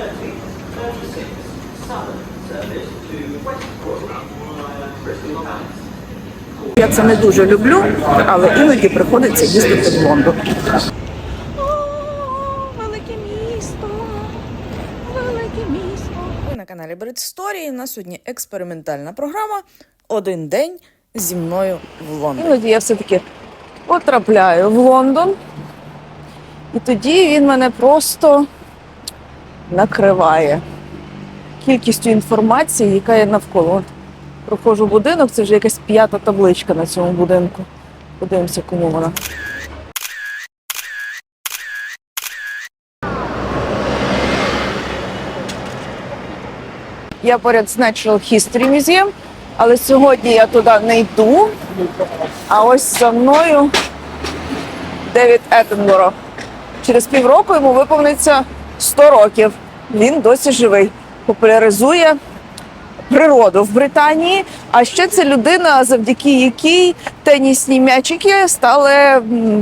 1336 Southern service to Westport via Bristol Palace. Я це не дуже люблю, але іноді приходиться їздити в Лондон. О, Велике місто, велике місто. Ви на каналі Брит Сторії. У нас сьогодні експериментальна програма Один день зі мною в Лондоні. Іноді я все-таки потрапляю в Лондон, і тоді він мене просто накриває кількістю інформації, яка є навколо. От проходжу будинок, це вже якась п'ята табличка на цьому будинку. Подивимося, кому вона. Я поряд з Natural History Museum, але сьогодні я туди не йду. А ось за мною Девід Еттенборо. Через півроку йому виповниться 100 років. Він досі живий, популяризує природу в Британії. А ще це людина, завдяки якій тенісні м'ячики стали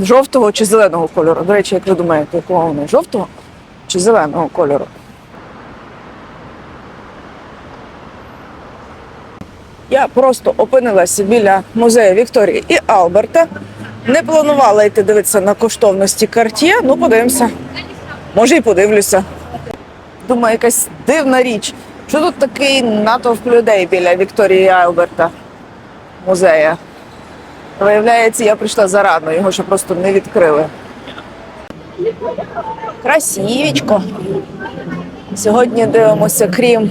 жовтого чи зеленого кольору. До речі, як ви думаєте, якого вони жовтого чи зеленого кольору? Я просто опинилася біля музею Вікторії і Алберта. Не планувала йти дивитися на коштовності Cartier, ну подивимося. Може, і подивлюся. Думаю, якась дивна річ. Що тут такий натовп людей біля Вікторії і Алберта музея? Виявляється, я прийшла зарано, його ще просто не відкрили. Красивічко. Сьогодні дивимося, крім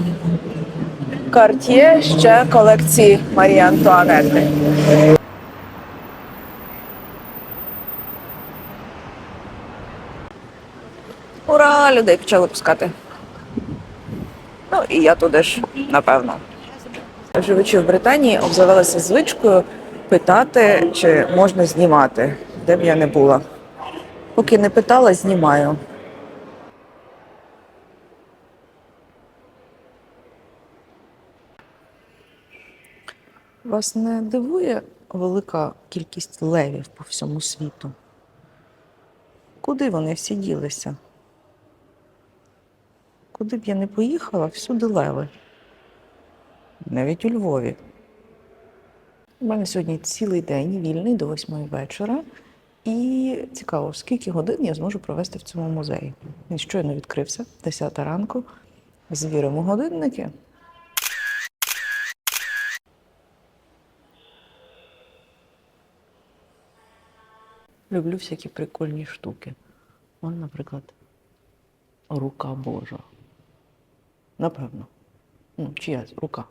Карт'є ще колекції Марії Антуанетти. Ура! Людей почали пускати. Ну і я туди ж, напевно. Живучи в Британії, обзавелася звичкою питати, чи можна знімати, де б я не була. Поки не питала, знімаю. Вас не дивує велика кількість левів по всьому світу? Куди вони всі ділися? Куди б я не поїхала, всюди леви. Навіть у Львові. У мене сьогодні цілий день вільний до восьмої вечора. І цікаво, скільки годин я зможу провести в цьому музеї. Він щойно відкрився, 10 ранку. Звіримо годинники. Люблю всякі прикольні штуки. Вон, наприклад, рука Божа. Напевно. Ну, чиясь рука.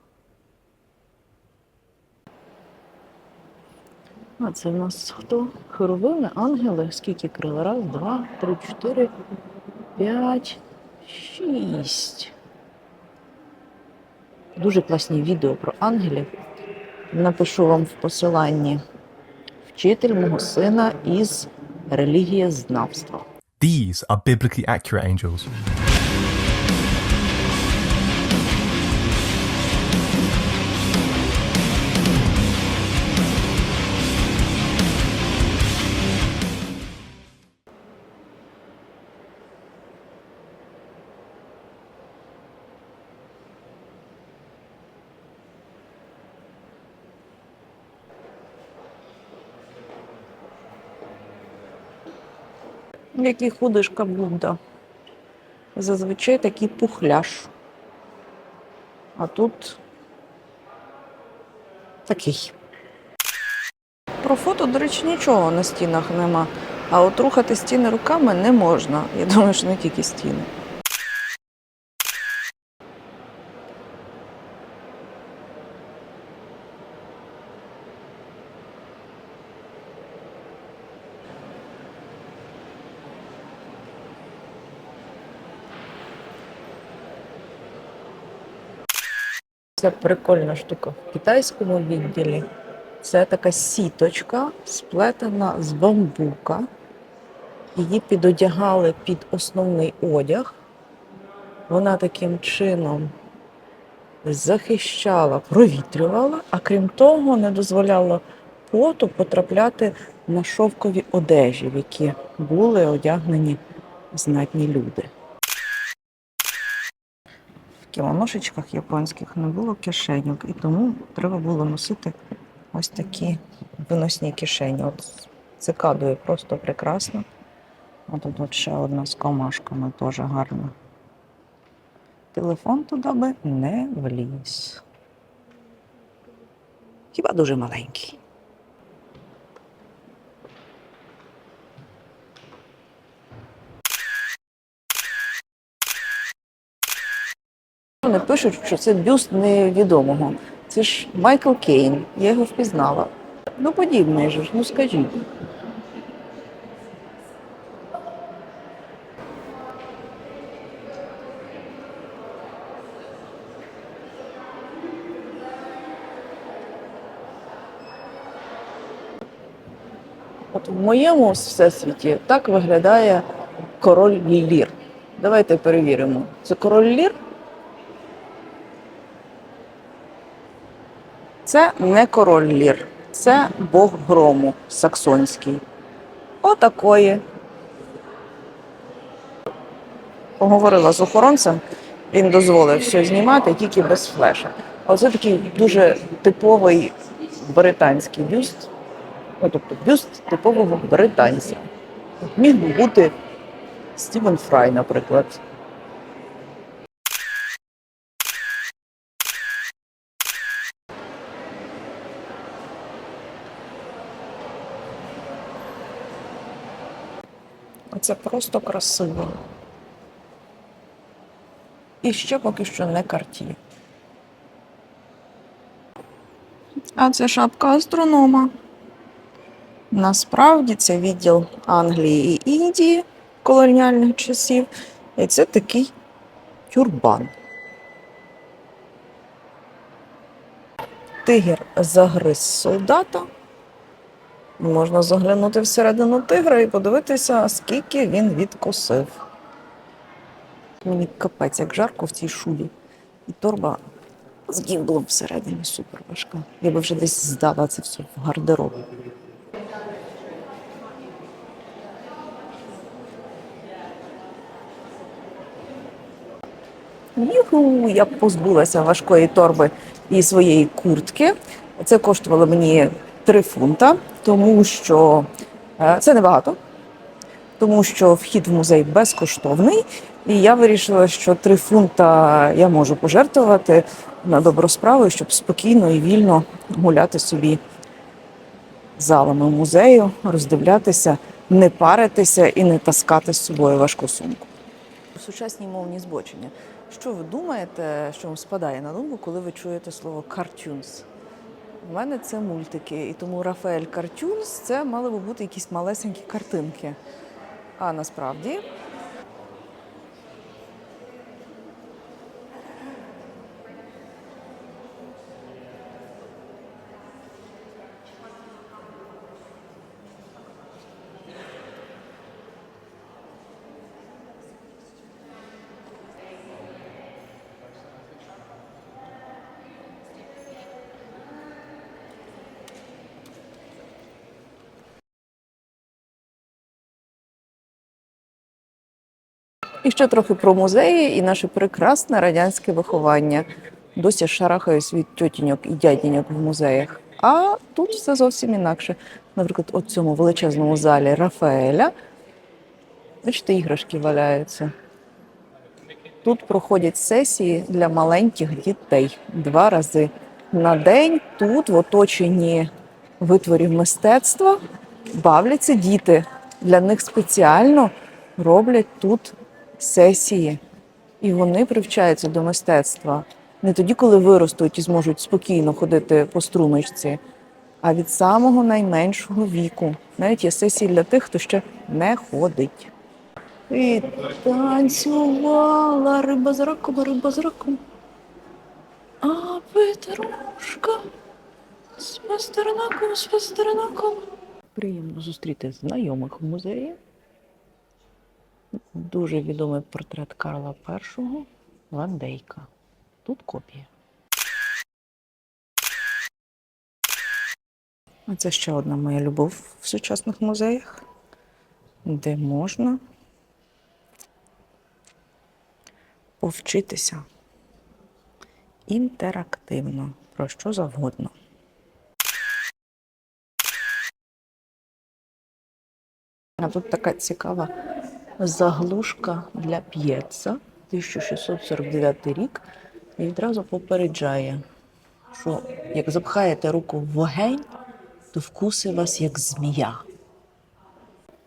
А це в нас хто? Херовими, ангели. Скільки крил? Раз, два, три, чотири, п'ять, шість. Дуже класні відео про ангелів. Напишу вам в посиланні вчитель мого сина із релігієзнавства. These are biblically accurate angels. Який худишка Будда. Зазвичай такий пухляш. А тут такий. Про фото, до речі, нічого на стінах нема. А от рухати стіни руками не можна. Я думаю, що не тільки стіни. Це прикольна штука в китайському відділі. Це така сіточка, сплетена з бамбука. Її підодягали під основний одяг. Вона таким чином захищала, провітрювала, а крім того, не дозволяла поту потрапляти на шовкові одежі, в які були одягнені знатні люди. Кімоношечках японських не було кишеньок, і тому треба було носити ось такі виносні кишені. От з цикадою просто прекрасно. А тут от ще одна з комашками теж гарна. Телефон туди би не вліз. Хіба дуже маленький. Вони пишуть, що це бюст невідомого. Це ж Майкл Кейн, я його впізнала. Ну, подібний же ж, ну скажіть. От в моєму всесвіті так виглядає король Лір. Давайте перевіримо. Це король Лір? Це не король Лір, це Бог грому саксонський. Отакої. Поговорила з охоронцем, він дозволив все знімати тільки без флеша. Оце такий дуже типовий британський бюст. Ну, тобто бюст типового британця. Міг би бути Стівен Фрай, наприклад. Це просто красиво. І ще поки що не карті. А це шапка астронома. Насправді це відділ Англії і Індії колоніальних часів. І це такий тюрбан. Тигр загриз солдата. Можна заглянути всередину тигра і подивитися, скільки він відкусив. Мені капець, як жарко в цій шубі. І торба з гімблом всередині супер важка. Я би вже десь здала це все в гардероб. Юху, я позбулася важкої торби і своєї куртки. Це коштувало мені 3 фунта, тому що е, це небагато, тому що вхід в музей безкоштовний. І я вирішила, що 3 фунта я можу пожертвувати на добру справу, щоб спокійно і вільно гуляти собі залами музею, роздивлятися, не паритися і не таскати з собою важку сумку. Сучасні мовні збочення. Що ви думаєте, що вам спадає на думку, коли ви чуєте слово «cartoons»? У мене це мультики, і тому Рафаель Картюнс це мали би бути якісь малесенькі картинки. А насправді І ще трохи про музеї і наше прекрасне радянське виховання. Досі шарахаюсь від тьотіньок і дядіньок в музеях. А тут все зовсім інакше. Наприклад, у цьому величезному залі Рафаеля. Бачите, іграшки валяються. Тут проходять сесії для маленьких дітей два рази на день. Тут, в оточенні витворів мистецтва, бавляться діти. Для них спеціально роблять тут сесії, і вони привчаються до мистецтва не тоді, коли виростуть і зможуть спокійно ходити по струночці, а від самого найменшого віку. Навіть є сесії для тих, хто ще не ходить. І танцювала риба з раком, риба з раком. А Петрушка з пастернаком, з пастернаком. Приємно зустріти знайомих в музеї. Дуже відомий портрет Карла І Ван Дейка. Тут копія. Це ще одна моя любов в сучасних музеях, де можна повчитися інтерактивно, про що завгодно. А тут така цікава заглушка для п'єца, 1649 рік, і відразу попереджає, що як запхаєте руку в вогонь, то вкуси вас як змія.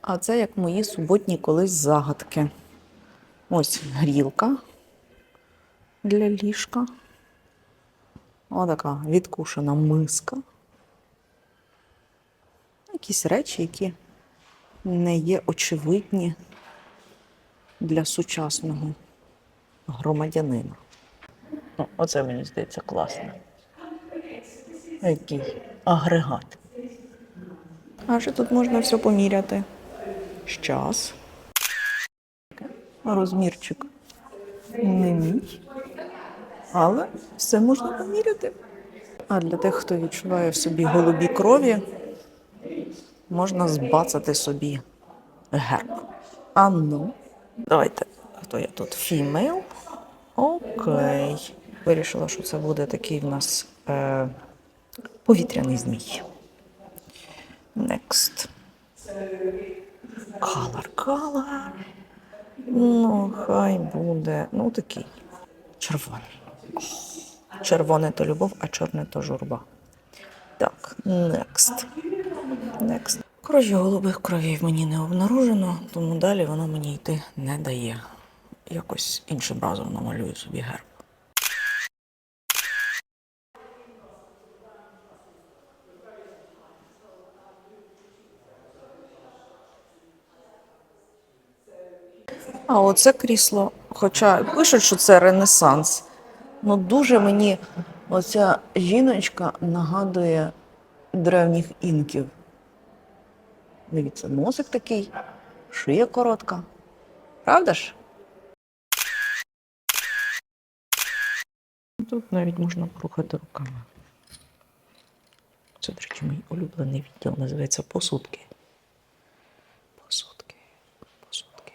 А це як мої суботні колись загадки. Ось грілка для ліжка. Отака відкушена миска. Якісь речі, які не є очевидні для сучасного громадянина. Ну, оце мені здається класно. Який агрегат. А ще тут можна все поміряти. Щас. Розмірчик не мій. Але все можна поміряти. А для тих, хто відчуває в собі голубі крові, можна збацати собі герб. А ну, давайте. Хто я тут? Фімейл. Окей. Вирішила, що це буде такий в нас е, повітряний змій. Next. Color, color. Ну, хай буде. Ну, такий. Червоний. Червоне то любов, а чорне то журба. Так, next. Next. Коротше, голубих кровів мені не обнаружено, тому далі воно мені йти не дає. Якось іншим разом намалюю собі герб. А оце крісло, хоча пишуть, що це Ренесанс. Ну дуже мені оця жіночка нагадує древніх інків. Дивіться, носик такий, шия коротка. Правда ж? Тут навіть можна порухати руками. Це, до речі, мій улюблений відділ називається посудки. Посудки. Посудки.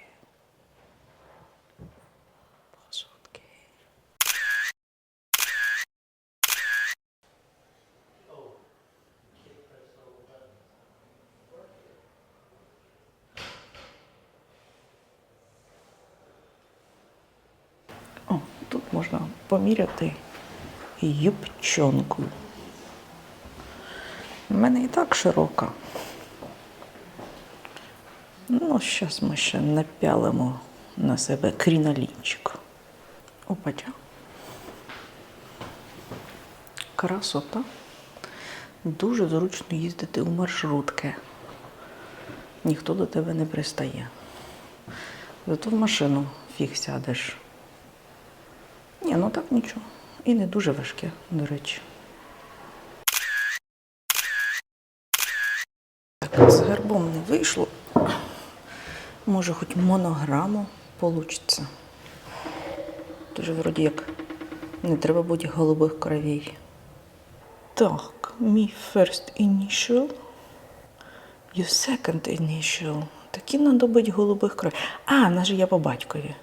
О, тут можна поміряти юбчонку. У мене і так широка. Ну, зараз ми ще напялимо на себе крінолінчик. Опача. Красота. Дуже зручно їздити у маршрутки. Ніхто до тебе не пристає. Зато в машину фіг сядеш. Ні, ну так нічого. І не дуже важке, до речі. Так, з гербом не вийшло. Може, хоч монограму получиться. Тож, вроді як, не треба бути голубих кровей. Так, мій first initial. Your second initial. Такі надо бути голубих кровей. А, наже я по батькові.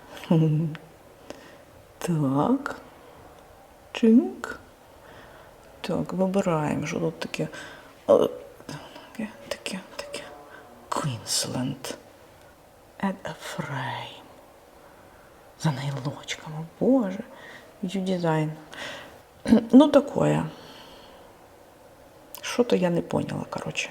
Так. Чинк. Так, вибираємо, що тут таке. О, Таке, таке, таке. Queensland. Add a frame. За найлочками. Боже. Design. Ну, такое. Що-то я не поняла, короче.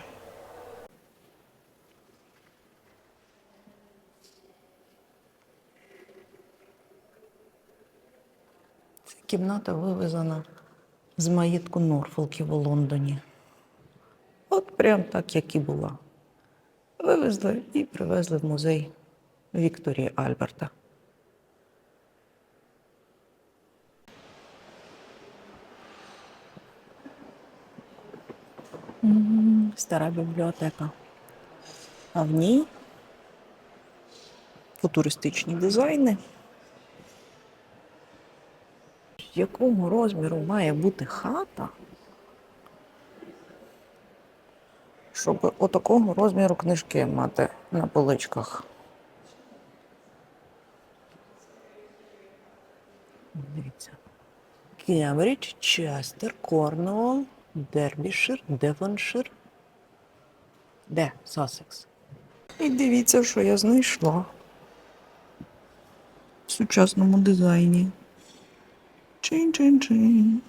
Кімната вивезена з маєтку Норфолків у Лондоні. От прям так, як і була. Вивезли і привезли в музей Вікторії Альберта. Стара бібліотека. А в ній футуристичні дизайни. Якого розміру має бути хата, щоб отакого розміру книжки мати на поличках? Дивіться, Кембридж, Честер, Корнуолл, Дербішир, Девоншир. Де? Сасекс. І дивіться, що я знайшла. В сучасному дизайні. Чин-чин-чин.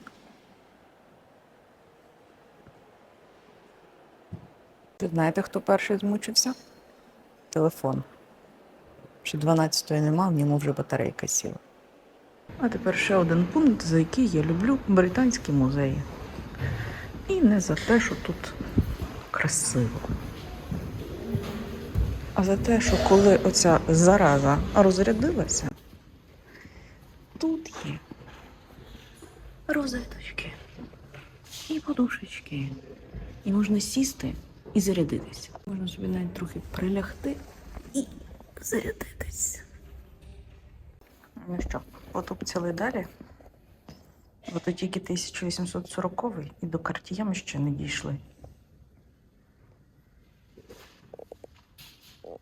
Ви знаєте, хто перший змучився? Телефон. Ще 12-ї нема, в ньому вже батарейка сіла. А тепер ще один пункт, за який я люблю британські музеї. І не за те, що тут красиво. А за те, що коли оця зараза розрядилася, тут є розеточки і подушечки. І можна сісти і зарядитися. Можна собі навіть трохи прилягти і зарядитись. Ну що, потупцяли далі. Бо то тільки 1840 і до Картія ми ще не дійшли.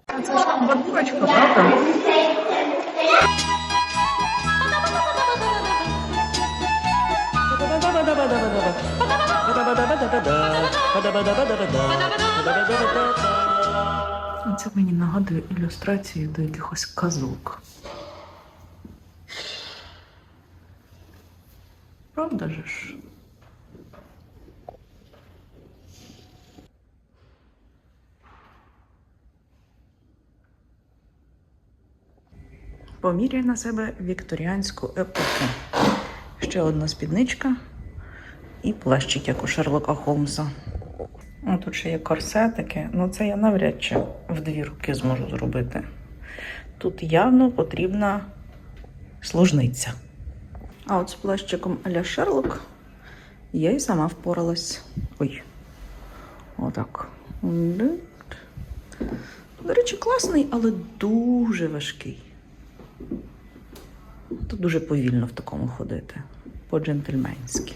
Це ж бабурочка, правда? Це мені нагадує ілюстрації до якихось казок. Правда же ж? Поміряй на себе вікторіанську епоху. Ще одна спідничка і плащик, як у Шерлока Холмса. Ну, тут ще є корсетики, ну це я навряд чи в дві руки зможу зробити. Тут явно потрібна служниця. А от з плащиком Аля Шерлок я і сама впоралась. Ой. Отак. До речі, класний, але дуже важкий. Тут дуже повільно в такому ходити. По-джентльменськи.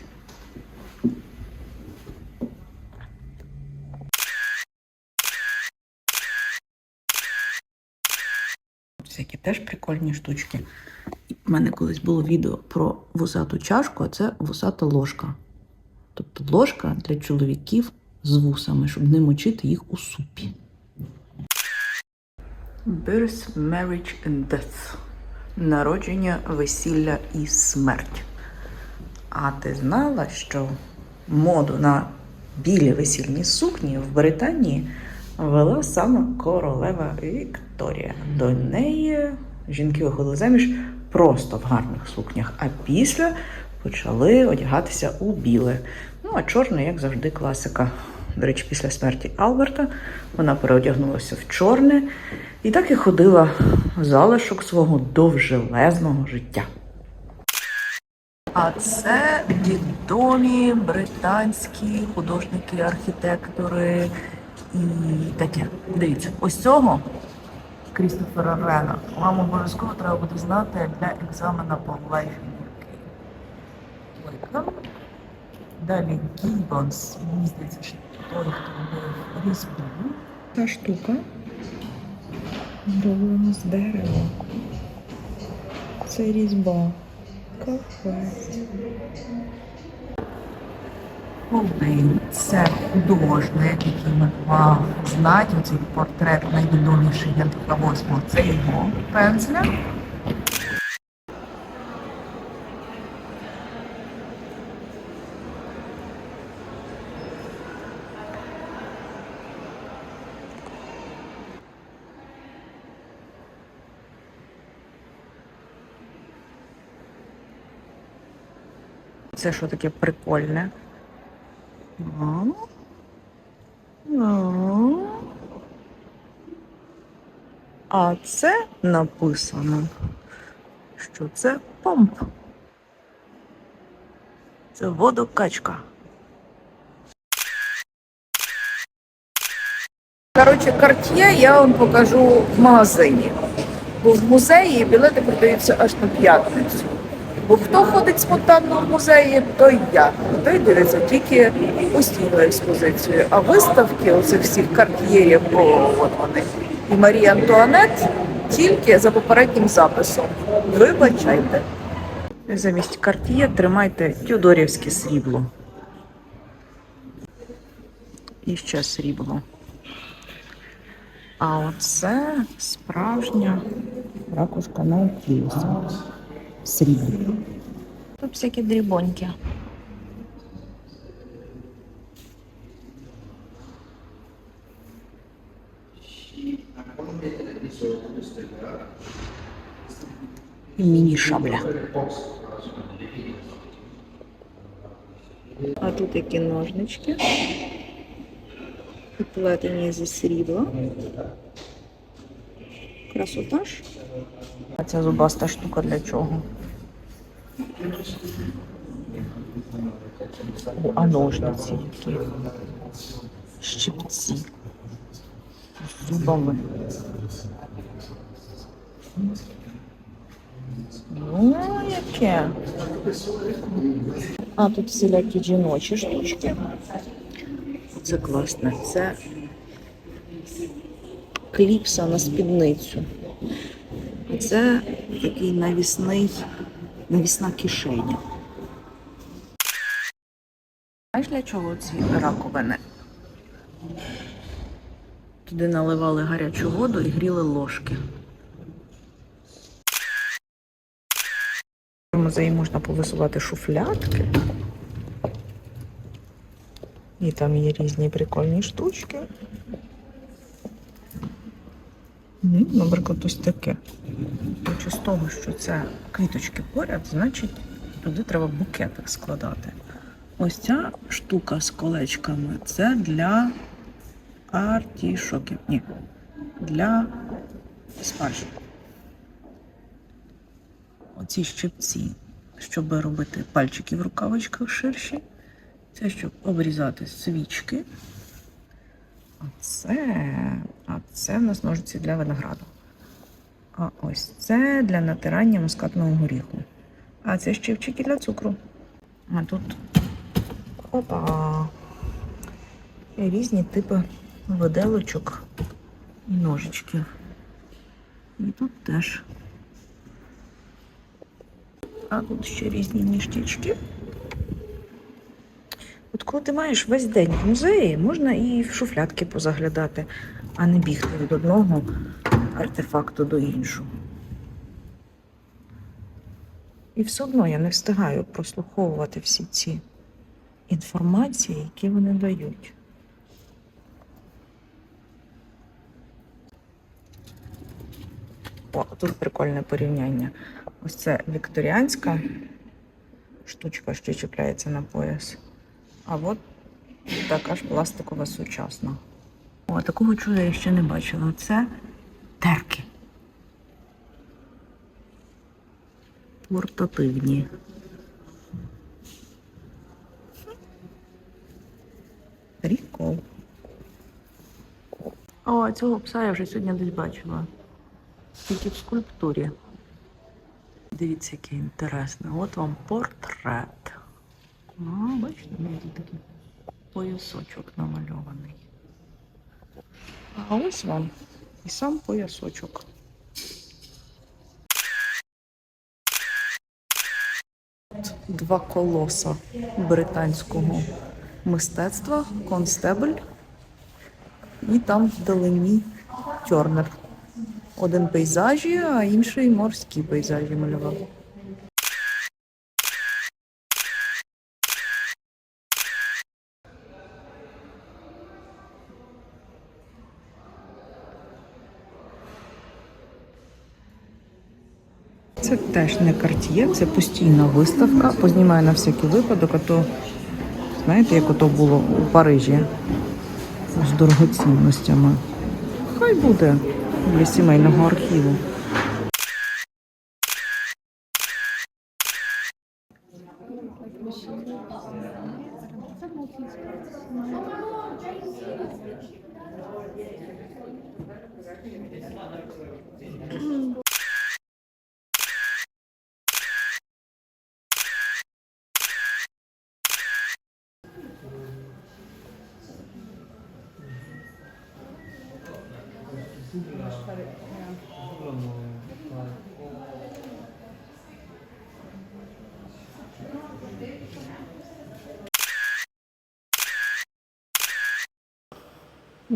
Всякі теж прикольні штучки. У мене колись було відео про вусату чашку, а це вусата ложка. Тобто ложка для чоловіків з вусами, щоб не мочити їх у супі. Birth, marriage and death. Народження, весілля і смерть. А ти знала, що моду на білі весільні сукні в Британії вела саме королева Вікторія. До неї жінки виходили заміж просто в гарних сукнях, а після почали одягатися у біле. Ну, а чорне, як завжди, класика. До речі, після смерті Алберта вона переодягнулася в чорне і так і ходила залишок свого довжелезного життя. А це відомі британські художники, архітектори і таке. Дивіться, ось цього Крістофера Рена вам обов'язково треба буде знати для екзамена по лайфі. Далі Гіббонс. Мені здається, що той, хто робив різьбу. Та штука зроблена з дерева. Це різьба. Капець. Полин це художник, який малював знать оцей портрет найвідоміший Янка Восьмого. Це його пензля. Це що таке прикольне? Ну. А це написано, що це помп. Це водокачка. Коротше, карт'є я вам покажу в магазині. Бо в музеї білети продаються аж на п'ятницю. Бо хто ходить спонтанно в музеї, той я. Той дивиться тільки постійну експозицію. А виставки оцих всіх карт'єрів, о, от вони, і Марії Антуанет тільки за попереднім записом. Вибачайте. Замість карт'є тримайте тюдорівське срібло. І ще срібло. А оце справжня ракушка на наукілуса. Срібло. Тут всякі дрібоньки. Міні-шабля. А тут які ножнички. Плетені зі срібла. Красота ж. Ця зубаста штука для чого? О, а ножниці які. Щипці. Зубами. Ну, яке. А тут всілякі жіночі штучки. Це класно. Це кліпса на спідницю. Це такий навісний, навісна кишеня. Знаєш, для чого ці раковини? Туди наливали гарячу воду і гріли ложки. В музеї можна повисувати шуфлядки. І там є різні прикольні штучки. Наприклад, ось таке. Хочу з того, що це квіточки поряд, значить туди треба букетик складати. Ось ця штука з колечками це для артішоків. Ні, для спаржі. Оці щипці, щоб робити пальчики в рукавичках ширші. Це щоб обрізати свічки. А це, а це в нас ножиці для винограду. А ось це для натирання мускатного горіху. А це щипчики для цукру. А тут опа. Різні типи виделочок і ножичків. І тут теж. А тут ще різні ніштячки. От коли ти маєш весь день в музеї, можна і в шуфлядки позаглядати, а не бігти від одного артефакту до іншого. І все одно я не встигаю прослуховувати всі ці інформації, які вони дають. О, тут прикольне порівняння. Ось це вікторіанська штучка, що чіпляється на пояс. А от така ж пластикова сучасна. О, такого чуда я ще не бачила. Це терки. Портативні. Прикол. О, цього пса я вже сьогодні десь бачила. Тільки в скульптурі. Дивіться, який інтересний. От вам портрет. А, бачите, у мене тут такий поясочок намальований. А ось вам і сам поясочок. Два колоса британського мистецтва, констебль, і там вдалині Тьорнер. Один пейзажі, а інший морські пейзажі малював. Це теж не карт'є, це постійна виставка. Познімаю на всякий випадок, а то, знаєте, як ото було у Парижі з дорогоцінностями. Хай буде для сімейного архіву.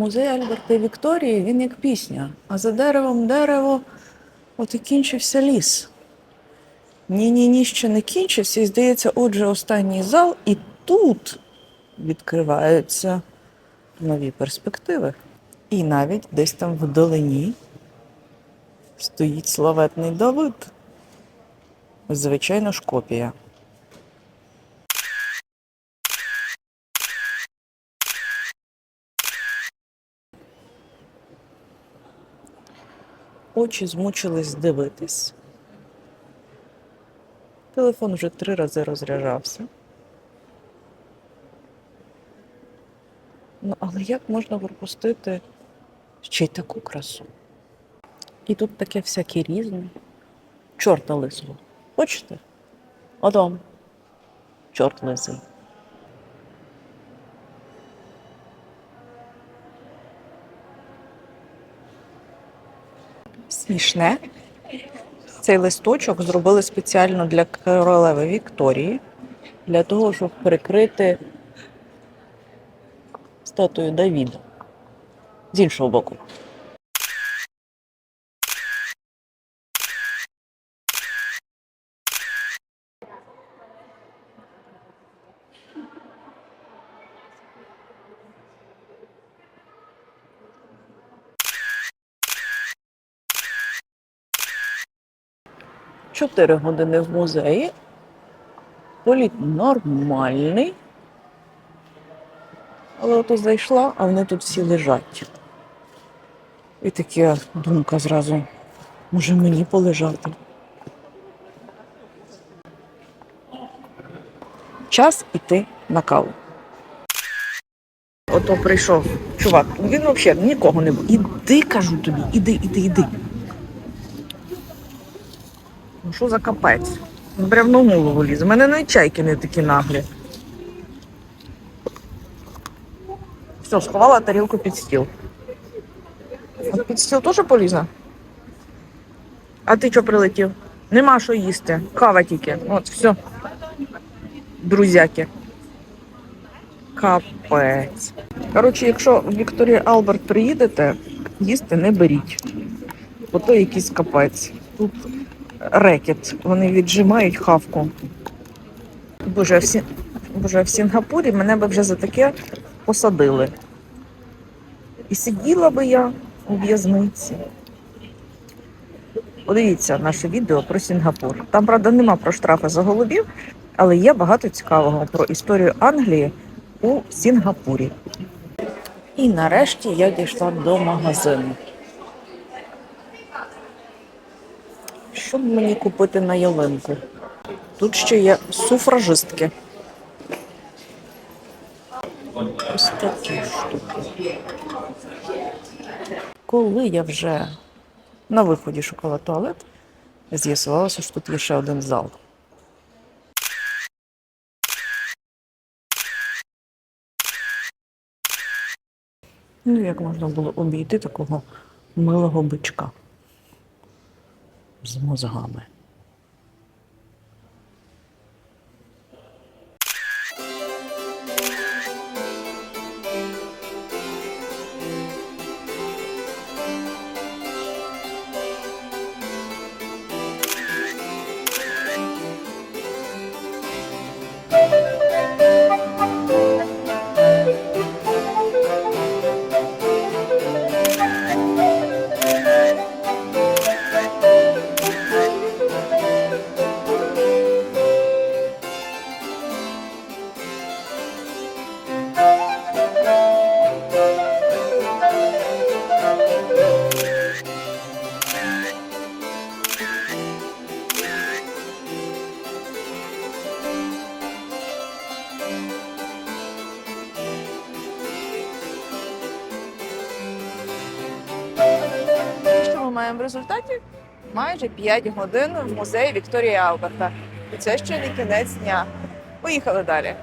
Музей Альберта і Вікторії він як пісня, а за деревом дерево от і кінчився ліс. Ні, ні, ще не кінчився. І здається, отже, останній зал, і тут відкриваються нові перспективи. І навіть десь там вдалині стоїть славетний Давид. Звичайно ж, копія. Очі змучились дивитись. Телефон вже три рази розряджався. Ну, але як можна пропустити ще й таку красу? І тут таке всяке різне. Чорта лисого. Хочете? Одом. Чорт лисий. Смішне. Цей листочок зробили спеціально для королеви Вікторії, для того, щоб прикрити статую Давіда. З іншого боку. Чотири години в музеї. Політ нормальний. Але ото зайшла, а вони тут всі лежать. І така думка зразу, може мені полежати. Час іти на каву. Ото прийшов чувак, він взагалі нікого не був. Іди, кажу тобі, іди, іди, іди. Ну що за капець? Прямо в голову лізе. У мене навіть чайки не такі наглі. Все, сховала тарілку під стіл. От під стіл теж полізла? А ти що прилетів? Нема що їсти. Кава тільки. От, все. Друзяки. Капець. Коротше, якщо в Вікторія Алберт приїдете, їсти не беріть. Бо то якийсь капець. Тут рекет. Вони віджимають хавку. Боже, в, Сі... Боже, в Сінгапурі мене би вже за таке посадили. І сиділа би я у в'язниці. Подивіться наше відео про Сінгапур. Там, правда, нема про штрафи за голубів, але є багато цікавого про історію Англії у Сінгапурі. І нарешті я дійшла до магазину. Що б мені купити на ялинку? Тут ще є суфражистки. Ось такі штуки. Коли я вже на виході шукала туалет, з'ясувалося, що тут є ще один зал. Ну, як можна було обійти такого милого бичка з мозгами. Майже 5 годин в музеї Вікторії Алберта. І це ще не кінець дня. Поїхали далі.